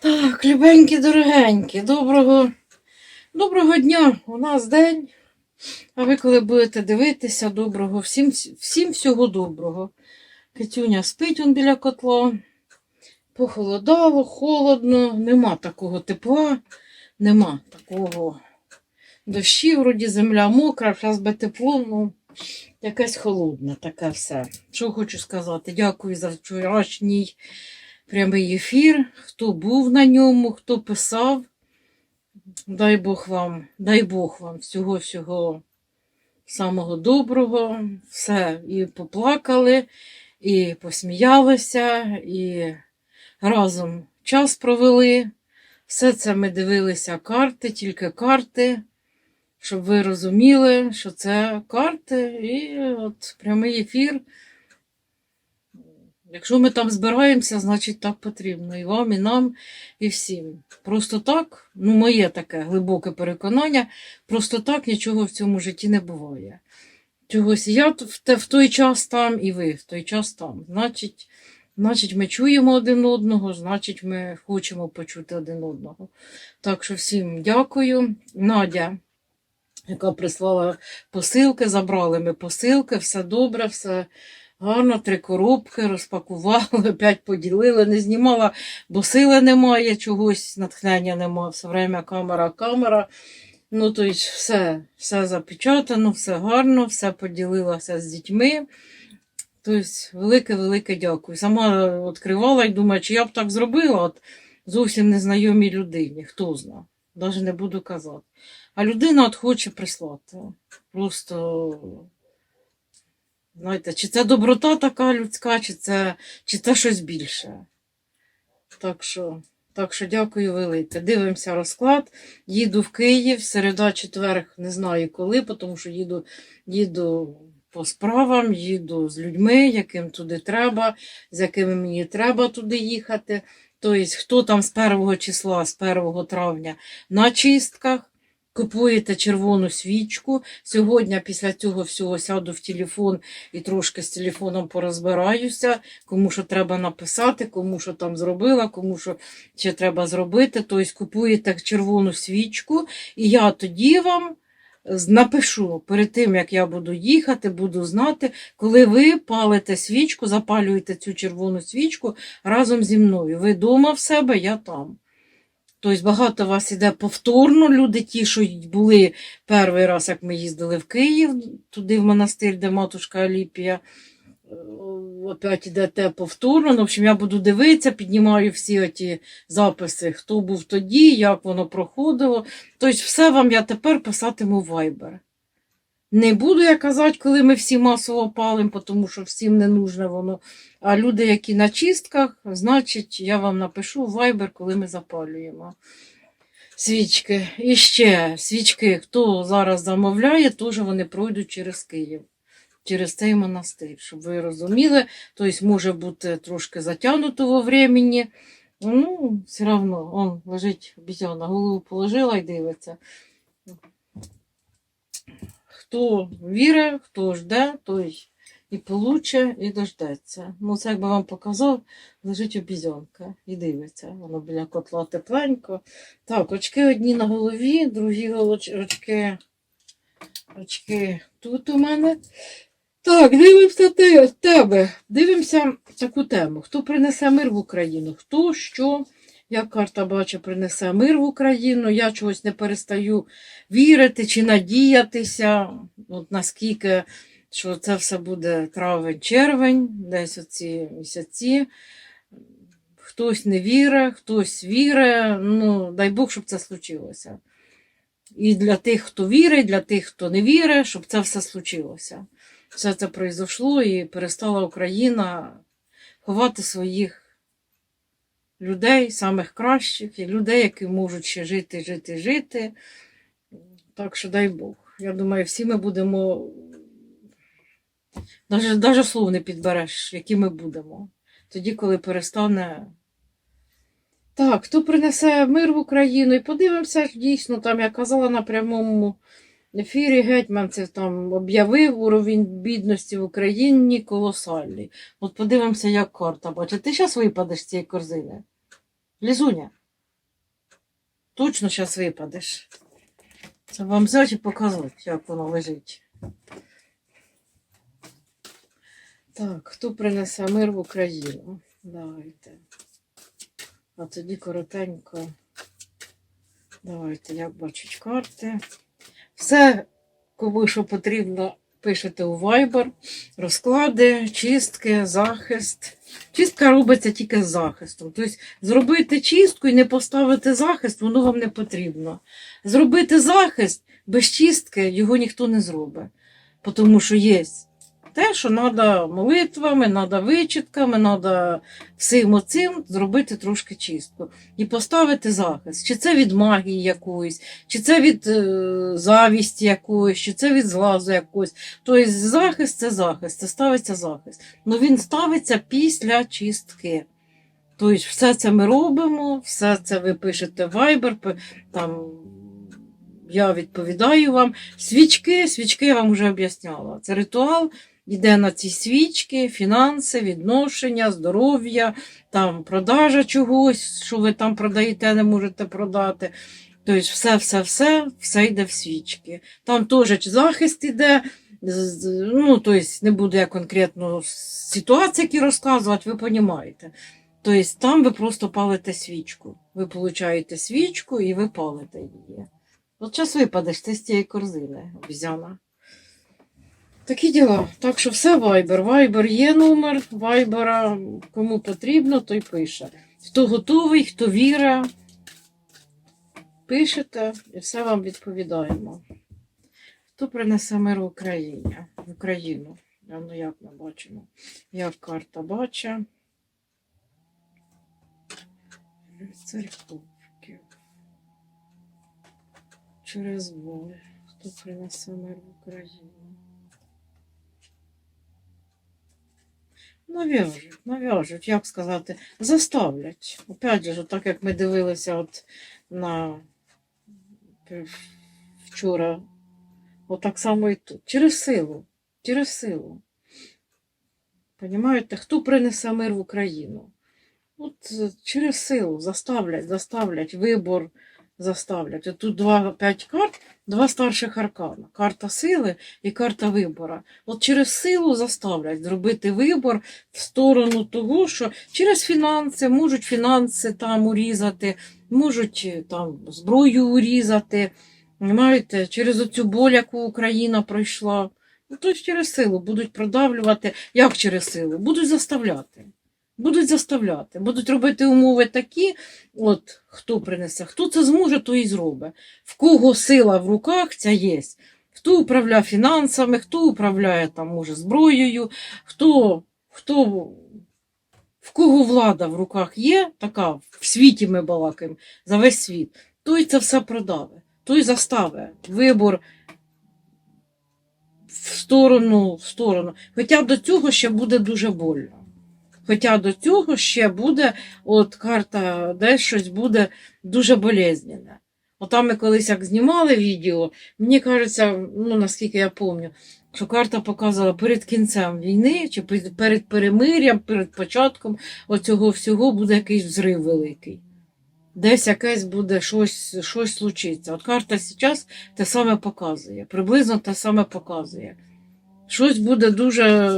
Так, любенькі, дорогенькі, доброго, доброго дня. У нас день. А ви коли будете дивитися, доброго, всім, всім всього доброго. Китюня спить он біля котла. Похолодало, холодно, нема такого тепла, нема такого дощі, вроді земля мокра, зараз би тепло, ну якесь холодне, таке все. Що хочу сказати? Дякую за вчорашній прямий ефір. Хто був на ньому, хто писав. Дай Бог вам, дай Бог вам всього-всього самого доброго. Все і поплакали, і посміялися, і разом час провели. Все це ми дивилися карти, тільки карти, щоб ви розуміли, що це карти і от прямий ефір. Якщо ми там збираємося, значить так потрібно. І вам, і нам, і всім. Просто так, ну, моє таке глибоке переконання, просто так нічого в цьому житті не буває. Чогось я в, те, в той час там, і ви в той час там. Значить, значить, ми чуємо один одного, значить, ми хочемо почути один одного. Так що всім дякую. Надя, яка прислала посилки, забрали ми посилки, все добре, все. Гарно, три коробки розпакували, опять поділили, не знімала, бо сили немає, чогось, натхнення немає, все время камера, камера. Ну, тобто, все, все запечатано, все гарно, все поділилася з дітьми. Тобто, велике-велике дякую. Сама відкривала і думаю, чи я б так зробила, от зовсім незнайомій людині, хто зна, навіть не буду казати. А людина от хоче прислати. Просто. Знаєте, чи це доброта така людська, чи це, чи це щось більше. Так що, так що дякую велике. Дивимося розклад. Їду в Київ, середа, четверг, не знаю коли, тому що їду, їду по справам, їду з людьми, яким туди треба, з якими мені треба туди їхати. Тобто, хто там з 1 числа, з 1 травня на чистках. Купуєте червону свічку. Сьогодні після цього всього сяду в телефон і трошки з телефоном порозбираюся, кому що треба написати, кому що там зробила, кому що ще треба зробити. Тобто купуєте червону свічку, і я тоді вам напишу перед тим, як я буду їхати, буду знати, коли ви палите свічку, запалюєте цю червону свічку разом зі мною. Ви вдома в себе, я там. Тобто багато вас іде повторно. Люди ті, що були перший раз, як ми їздили в Київ, туди в монастир, де матушка Аліпія. е, Опять йдете повторно. Ну, в общем, я буду дивитися, піднімаю всі оті записи, хто був тоді, як воно проходило. Тобто, все вам я тепер писатиму в Viber. Не буду я казати, коли ми всі масово палимо, тому що всім не нужне воно. А люди, які на чистках, значить, я вам напишу в Viber, коли ми запалюємо свічки. І ще свічки, хто зараз замовляє, теж вони пройдуть через Київ, через цей монастир, щоб ви розуміли. Тобто може бути трошки затягнуто во времени. Ну, все одно, он лежить обіцяна, голову положила і дивиться. Хто вірить, хто жде, той і получе, і дождеться. Ну, це якби вам показав, лежить обізянка і дивиться. Воно біля котла тепленько. Так, очки одні на голові, другі очки, очки тут у мене. Так, дивимося те, тебе. Дивимося таку тему. Хто принесе мир в Україну? Хто що, як карта бачить, принесе мир в Україну? Я чогось не перестаю вірити чи надіятися, от наскільки що це все буде травень-червень, десь оці місяці. Хтось не вірить, хтось вірить. Ну, дай Бог, щоб це случилося. І для тих, хто вірить, для тих, хто не вірить, щоб це все случилося. Все це пройшло і перестала Україна ховати своїх людей, самих кращих, і людей, які можуть ще жити, жити, жити. Так що дай Бог. Я думаю, всі ми будемо. Даже, даже слов не підбереш, які ми будемо. Тоді, коли перестане. Так, хто принесе мир в Україну? І подивимося, дійсно, там я казала на прямому ефірі Гетьманцев там об'явив уровень бідності в Україні колосальний. От подивимося, як карта бачить. Ти зараз випадеш з цієї корзини? Лізуня, Точно зараз випадеш. Це вам взяти і показати, як воно лежить. Так, хто принесе мир в Україну? Давайте. А тоді коротенько. Давайте, як бачать карти. Все, кому що потрібно, пишете у Viber. Розклади, чистки, захист. Чистка робиться тільки з захистом. Тобто зробити чистку і не поставити захист, воно вам не потрібно. Зробити захист без чистки його ніхто не зробить. Тому що є те, що треба молитвами, треба вичитками, треба всім оцим зробити трошки чистку. І поставити захист. Чи це від магії якоїсь, чи це від е, завісті якоїсь, чи це від злазу якогось. Тобто захист це захист, це ставиться захист. Ну він ставиться після чистки. Тобто, все це ми робимо, все це ви пишете в там я відповідаю вам. Свічки, свічки я вам вже об'ясняла. Це ритуал. Йде на ці свічки, фінанси, відношення, здоров'я, там продажа чогось, що ви там продаєте, не можете продати. Тобто все, все, йде в свічки. Там теж захист з- Ну, тобто не буду я конкретно ситуації, які розказувати, ви розумієте. Тобто там ви просто палите свічку. Ви получаєте свічку і ви палите її. От час випадеш, ти з цієї корзини, обізяна. Такі діла. Так що все Viber. Viber є номер Viber. Кому потрібно, той пише. Хто готовий, хто віра. Пишете і все вам відповідаємо. Хто принесе мир в Україні? В Україну. Ну як ми бачимо? Як карта. Рицарь Кубків. Через боль. Хто принесе мир в Україну? Нав'яжуть, нав'яжуть, як сказати, заставлять. Опять же, так як ми дивилися от на вчора, отак само і тут. Через силу. Через силу. Понімаєте, хто принесе мир в Україну? От е, через силу заставлять, заставлять, вибор заставлять. От тут два, п'ять карт, два старших аркана. Карта сили і карта вибора. От через силу заставлять зробити вибор в сторону того, що через фінанси можуть фінанси там урізати, можуть е, там зброю урізати. Понимаєте, через оцю боль, яку Україна пройшла. Ну, тобто через силу будуть продавлювати. Як через силу? Будуть заставляти. Будуть заставляти, будуть робити умови такі, от хто принесе, хто це зможе, то і зробить. В кого сила в руках ця є. Хто управляє фінансами, хто управляє там, може, зброєю, хто, хто в кого влада в руках є, така в світі ми балакаємо, за весь світ, той це все продаве, той заставе вибор в сторону, в сторону. Хоча до цього ще буде дуже больно. Хоча до цього ще буде, от карта, десь щось буде дуже болезненне. Отам ми колись як знімали відео, мені кажеться, ну наскільки я пам'ятаю, що карта показувала перед кінцем війни, чи перед перемир'ям, перед початком оцього всього буде якийсь взрив великий. Десь якесь буде щось, щось случиться. От карта зараз те саме показує, приблизно те саме показує. Щось буде дуже,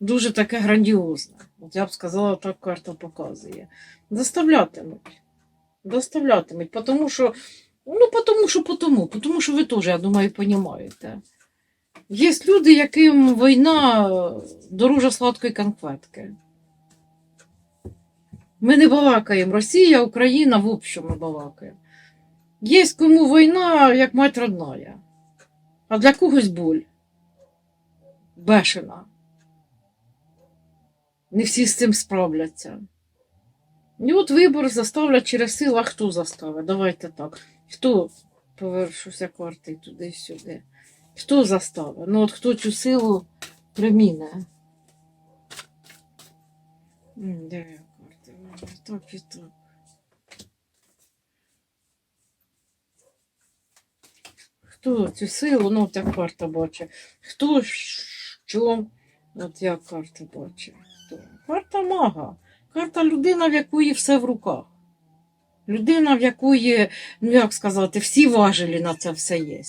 дуже таке грандіозне. От я б сказала, так карта показує. Доставлятимуть. Доставлятимуть, тому що, ну, тому що, потому, тому що ви теж, я думаю, розумієте. Є люди, яким війна дороже сладкої конфетки. Ми не балакаємо. Росія, Україна, в общем, балакаємо. Є кому війна, як мать родная, а для когось боль. Бешена. Не всі з цим справляться. І от вибор заставлять через силу, а хто заставить? Давайте так. Хто повершуся карти туди-сюди? Хто заставить? Ну от хто цю силу приміне? Де я карти? Так і так. Хто цю силу, ну от як карта бачить. Хто що? От як карта бачить. Карта мага. Карта людина, в якої все в руках. Людина, в якої, ну як сказати, всі важелі на це все є.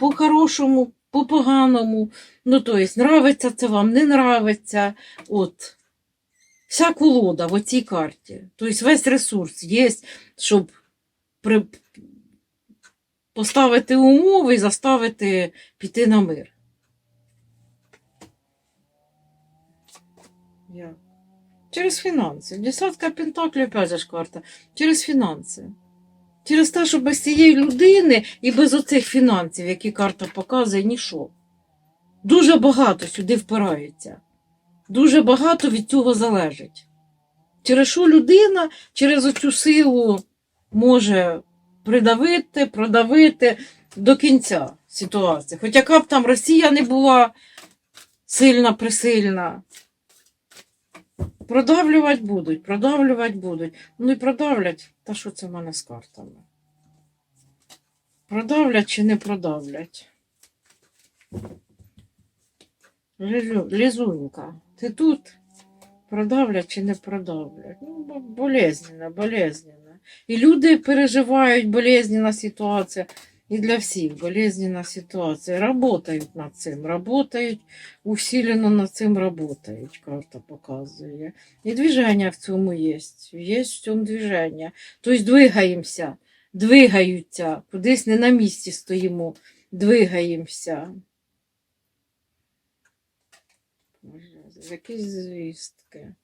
По-хорошому, по-поганому. Ну, то нравиться це вам, не нравиться. От. Вся колода в оцій карті. Тобто весь ресурс є, щоб при... поставити умови і заставити піти на мир. Як? Через фінанси. Десятка пентаклів, же ж карта. Через фінанси. Через те, що без цієї людини і без оцих фінансів, які карта показує, нічого. Дуже багато сюди впирається. Дуже багато від цього залежить. Через що людина через оцю силу може придавити, продавити до кінця ситуації. Хоч яка б там Росія не була сильна, присильна. Продавлювати будуть, продавлювати будуть. Ну і продавлять. Та що це в мене з картами? Продавлять чи не продавлять? Лізу- Лізунька, ти тут? Продавлять чи не продавлять? Ну, бо- болезненно, болезненно. І люди переживають болезненна ситуація. І для всіх болезненна ситуація. Работають над цим, работають, усилено над цим работають, карта показує. І движення в цьому є. Є в цьому движення. Тобто двигаємося, двигаються, кудись не на місці стоїмо, двигаємося. Якісь звістки.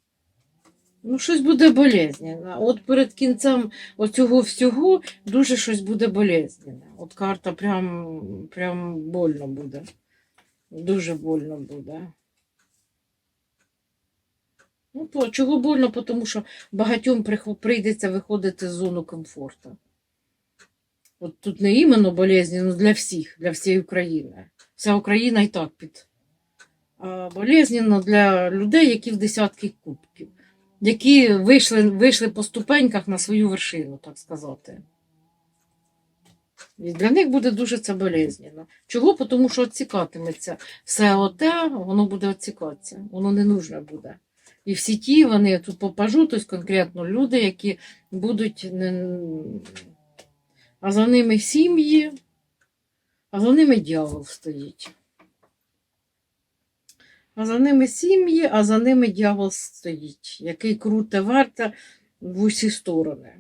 Ну, щось буде болезненне. От перед кінцем оцього всього дуже щось буде болезненне. От карта прям, прям больно буде. Дуже больно буде. Ну, то, чого больно? Тому що багатьом прийдеться виходити з зону комфорту. От тут не іменно болезненно для всіх, для всієї України. Вся Україна і так під. А болезненно для людей, які в десятки кубків, які вийшли, вийшли по ступеньках на свою вершину, так сказати. І для них буде дуже це болезненно. Чого? Тому що відсікатиметься все оте, воно буде відсікатися, воно не нужне буде. І всі ті, вони тут попажу, тобто конкретно люди, які будуть не... а за ними сім'ї, а за ними дьявол стоїть. А за ними сім'ї, а за ними дьявол стоїть, який круте варта в усі сторони.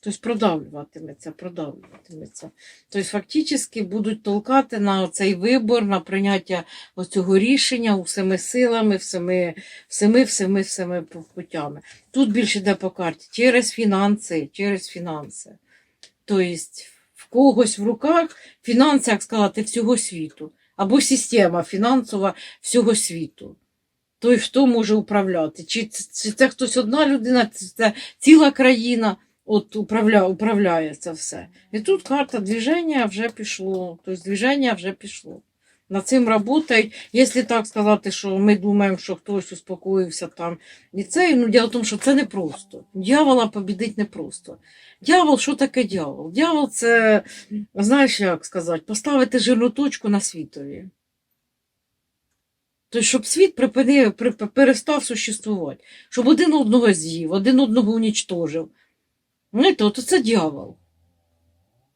Тобто продавлюватиметься, продавлюватиметься. Тобто, фактично будуть толкати на цей вибор, на прийняття оцього рішення всіми силами, всіми, всіми, всіми, всіми путями. Тут більше йде по карті через фінанси, через фінанси. Тобто, в когось в руках фінанси, як сказати, всього світу. Або система фінансова всього світу. Той, хто може управляти. Чи чи це хтось одна людина, чи це ціла країна от управля, управляє це все. І тут карта движення вже пішло. Тобто движення вже пішло. Над цим працюють. Якщо так сказати, що ми думаємо, що хтось успокоївся там і це, ну діло в тому, що це не просто. Дьявола побідити не просто. Дьявол, що таке дьявол? Дьявол це, знаєш, як сказати, поставити жирну точку на світові. Тобто, щоб світ припинив, перестав существувати, щоб один одного з'їв, один одного унічтожив. Знаєте, от це дьявол.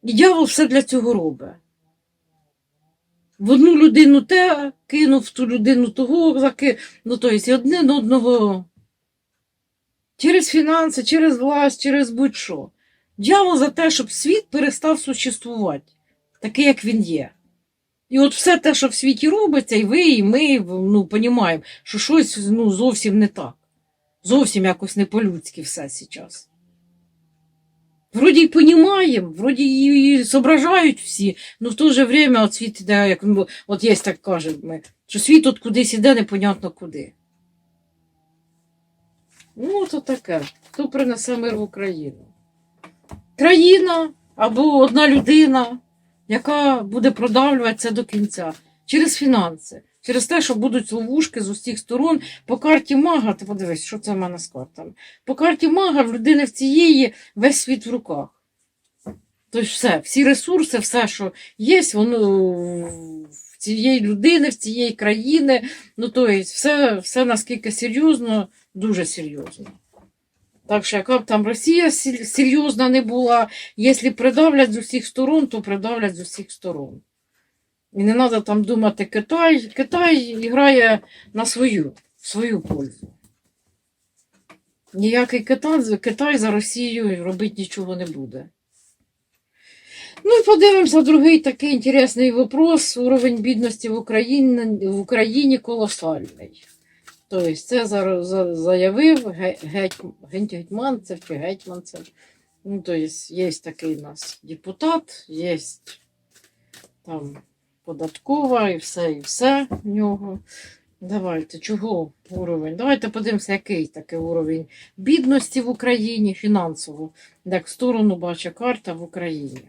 І дьявол все для цього робить. В одну людину те кинув, в ту людину того закинув. Ну, тобто, один одного через фінанси, через власть, через будь-що. Дьявол за те, щоб світ перестав существувати, такий, як він є. І от все те, що в світі робиться, і ви, і ми ну, розуміємо, що щось ну, зовсім не так. Зовсім якось не по-людськи все зараз. Вроді й понімаємо, вроді і зображають всі, але в то же время от світ іде, як от є так кажуть ми, що світ от кудись іде, непонятно куди. Ну, то таке. Хто принесе мир в Україну? Країна або одна людина, яка буде продавлювати це до кінця через фінанси, через те, що будуть ловушки з усіх сторон. По карті мага, ти подивись, що це в мене з картами. По карті мага в людини в цієї весь світ в руках. Тобто все, всі ресурси, все, що є, воно в цієї людини, в цієї країни. Ну, тобто, все, все наскільки серйозно, дуже серйозно. Так що, яка б там Росія серйозна не була, якщо придавлять з усіх сторон, то придавлять з усіх сторон. І не треба там думати Китай. Китай грає на свою, в свою пользу. Ніякий Китай, Китай за Росією робити нічого не буде. Ну і подивимося, другий такий інтересний вопрос. Уровень бідності в Україні, в Україні колосальний. Тобто це за- за- заявив ге- геть, геть, гетьманцев чи гетьманцев. Ну, тобто є такий у нас депутат, є там податкова і все, і все в нього. Давайте, чого уровень? Давайте подивимося, який такий уровень бідності в Україні фінансово. Як в сторону бачить карта в Україні.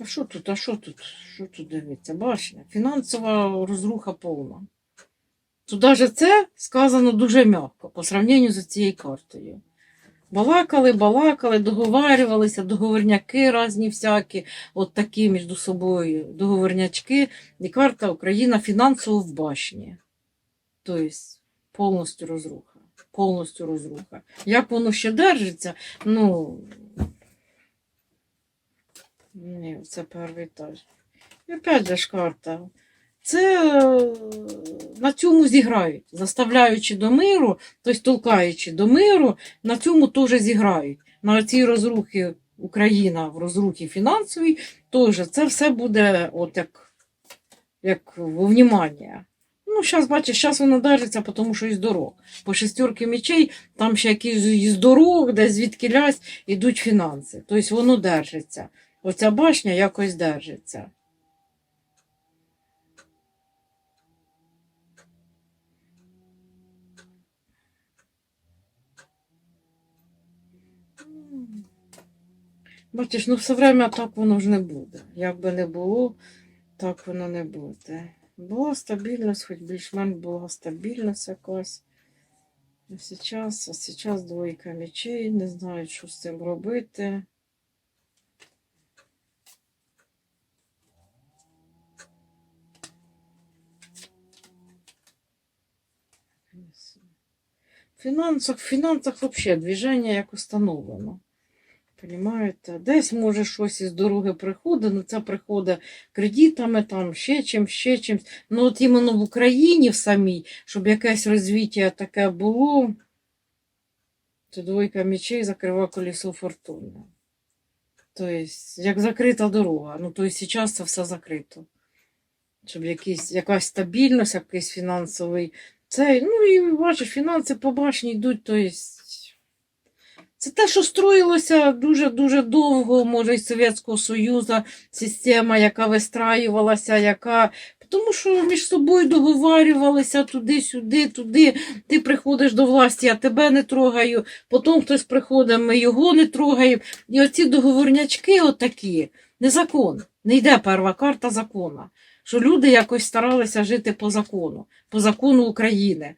А що тут? А що тут? Що тут дивиться? Башня. Фінансова розруха повна. Тут навіть це сказано дуже м'яко по сравненню з цією картою. Балакали, балакали, договарювалися, договорняки різні всякі, от такі між собою договорнячки. І карта Україна фінансово в башні. Тобто повністю розруха. Повністю розруха. Як воно ще держиться, ну. Ні, це перший етаж. І опять же ж карта. Це е, на цьому зіграють, заставляючи до миру, тобто толкаючи до миру, на цьому теж зіграють. На цій розрухі Україна в розрухі фінансовій теж це все буде от як, як внімання. Ну, зараз, бачиш, зараз воно держиться, тому що із дорог. По шестерки мечей, там ще якісь із дорог, де звідки лясь, ідуть фінанси. Тобто воно держиться. Оця башня якось держиться. Бачиш, ну все время так воно ж не буде. Як би не було, так воно не буде. Була стабільність, хоч більш-менш була стабільність якась. А зараз, а зараз двойка мечей, не знають, що з цим робити. В фінансах, в фінансах взагалі движення як установлено. Понімаєте? Десь може щось із дороги приходить, ну це приходить кредитами, там ще чим, ще чимсь. Ну от іменно в Україні в самій, щоб якесь розвиття таке було, то двойка мечей закрива колесо фортуни. Тобто, як закрита дорога. Ну, тобто зараз це все закрито. Щоб якийсь, якась стабільність, якийсь фінансовий цей, ну і бачиш, фінанси по башні йдуть, то есть... Це те, що строїлося дуже-дуже довго, може, із Совєтського Союзу, система, яка вистраювалася, яка. Тому що між собою договарювалися туди-сюди, туди. Ти приходиш до власті, я тебе не трогаю, потім хтось приходить, ми його не трогаємо. І оці договорнячки отакі, не закон. Не йде перша карта закона. Що люди якось старалися жити по закону, по закону України,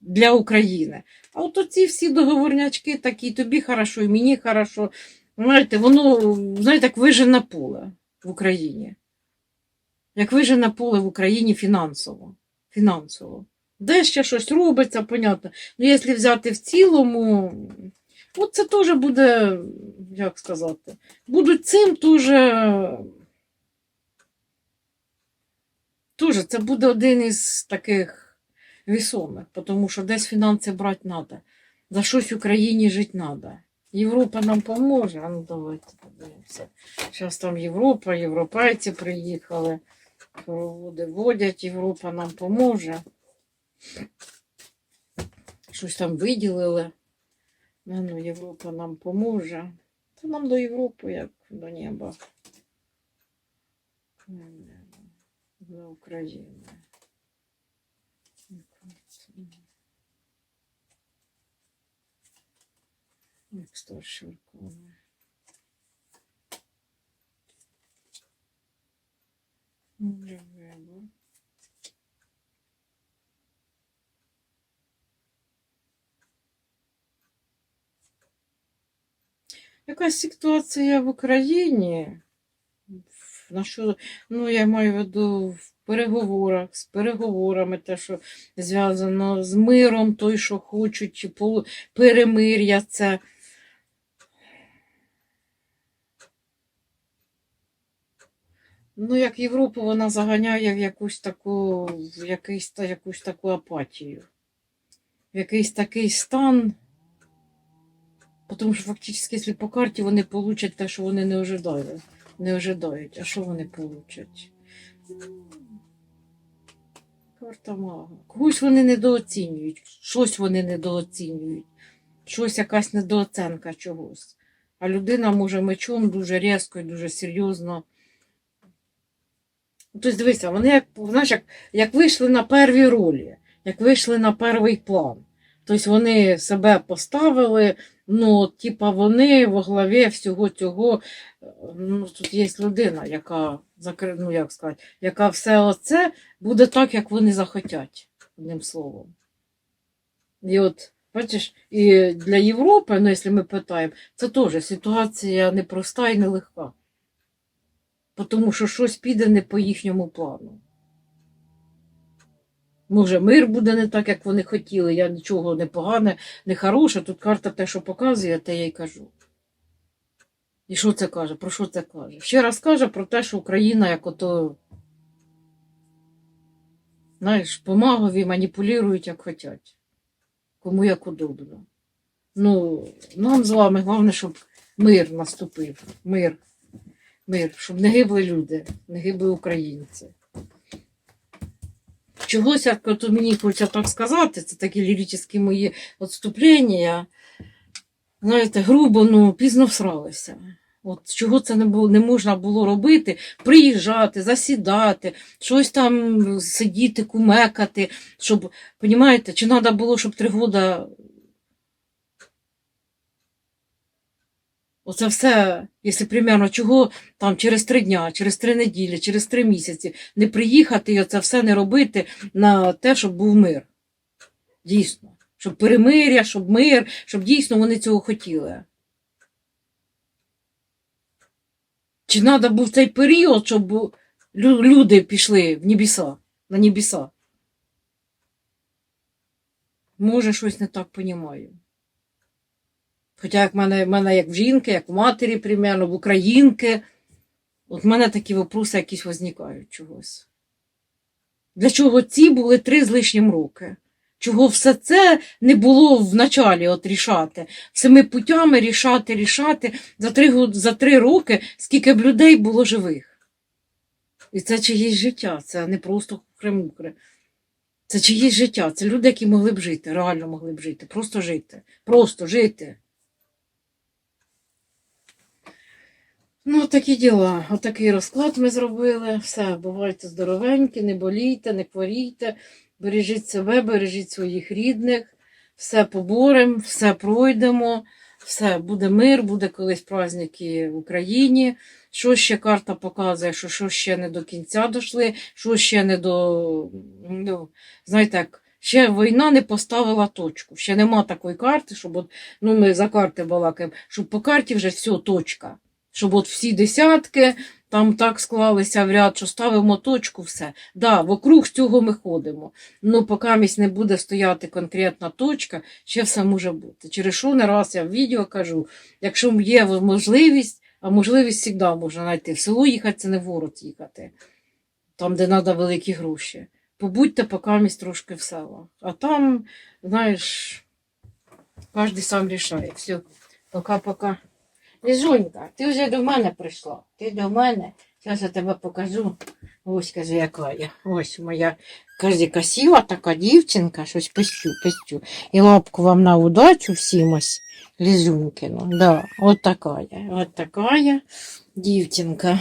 для України. А от оці всі договорнячки такі, тобі хорошо, і мені хорошо. Знаєте, воно, знаєте, як вижене поле в Україні. Як вижене поле в Україні фінансово. фінансово. Де ще щось робиться, понятно. Ну, якщо взяти в цілому, от це теж буде, як сказати, будуть цим теж. Теж це буде один із таких вісомих, тому що десь фінанси брати треба. За щось Україні жити треба. Європа нам поможе. А ну давайте подивимося. Зараз там Європа, європейці приїхали, хороводи водять, Європа нам поможе. Щось там виділили. Ну, Європа нам поможе. Та нам до Європи, як до неба. Для України. Як Верховний. Для вибору. Якась ситуація в Україні на що, ну я маю в виду в переговорах, з переговорами, те, що зв'язано з миром, той, що хочуть, перемир'я це. Ну, як Європу вона заганяє в якусь таку, в якийсь, та- якусь таку апатію, в якийсь такий стан. Тому що фактично, якщо по карті вони получать те, що вони не ожидають. Не ожидають. А що вони получать? Карта мага. Когось вони недооцінюють, щось вони недооцінюють, щось якась недооценка чогось. А людина може мечом дуже різко і дуже серйозно. Тобто, дивися, вони як, знаєш, як, як вийшли на перві ролі, як вийшли на перший план. Тобто вони себе поставили, ну, типа вони во главі всього цього. е, Ну, тут є людина, яка ну, як сказати, яка все оце буде так, як вони захотять, одним словом. І от, бачиш, і для Європи, ну, якщо ми питаємо, це теж ситуація непроста і нелегка. Тому що щось піде не по їхньому плану. Може, мир буде не так, як вони хотіли. Я нічого не погане, не хороше. Тут карта те, що показує, те я й кажу. І що це каже? Про що це каже? Ще раз каже про те, що Україна як ото, знаєш, по магові маніпулюють, як хочуть. Кому як удобно. Ну, нам з вами головне, щоб мир наступив. Мир. Мир, щоб не гибли люди, не гибли українці. Чогось, як от мені хочеться так сказати, це такі ліричні мої відступлення. Знаєте, грубо, ну, пізно всралися. От чого це не було, не можна було робити, приїжджати, засідати, щось там сидіти, кумекати, щоб, понімаєте, чи треба було, щоб три года Оце все, якщо примерно, чого там через три дня, через три неділі, через три місяці не приїхати і оце все не робити на те, щоб був мир. Дійсно. Щоб перемиря, щоб мир, щоб дійсно вони цього хотіли. Чи треба був цей період, щоб люди пішли в небеса, на небеса? Може, щось не так понімаю. Хоча як в мене, в мене як в жінки, як в матері, примерно, в українки, от в мене такі вопроси якісь возникають чогось. Для чого ці були три з лишнім роки? Чого все це не було в началі от рішати? Всіми путями рішати, рішати за три, за три роки, скільки б людей було живих. І це чиєсь життя, це не просто хремукре. Це чиєсь життя, це люди, які могли б жити, реально могли б жити, просто жити, просто жити. Ну, такі діла. Отакий розклад ми зробили. Все, бувайте здоровенькі, не болійте, не хворійте, бережіть себе, бережіть своїх рідних, все поборемо, все пройдемо, все, буде мир, буде колись праздники в Україні. Що ще карта показує, що, що ще не до кінця дійшли, що ще не до. Ну, знаєте, як. Ще війна не поставила точку. Ще нема такої карти, щоб от, ну ми за карти балакаємо, щоб по карті вже все, точка щоб от всі десятки там так склалися в ряд, що ставимо точку, все. Да, вокруг цього ми ходимо. Ну, поки місь не буде стояти конкретна точка, ще все може бути. Через що не раз я в відео кажу, якщо є можливість, а можливість завжди можна знайти. В село їхати це не в город їхати, там, де треба великі гроші. Побудьте поки місь трошки в селах. А там, знаєш, кожен сам рішає. Все, пока-пока. Лізунька, ти вже до мене прийшла. Ти до мене. Зараз я тебе покажу. Ось кажи, яка я. Ось моя кажи, красива така дівчинка, щось пищу, пищу. І лапку вам на удачу всім ось. Лізунькину. Да, от така я. От така я дівчинка.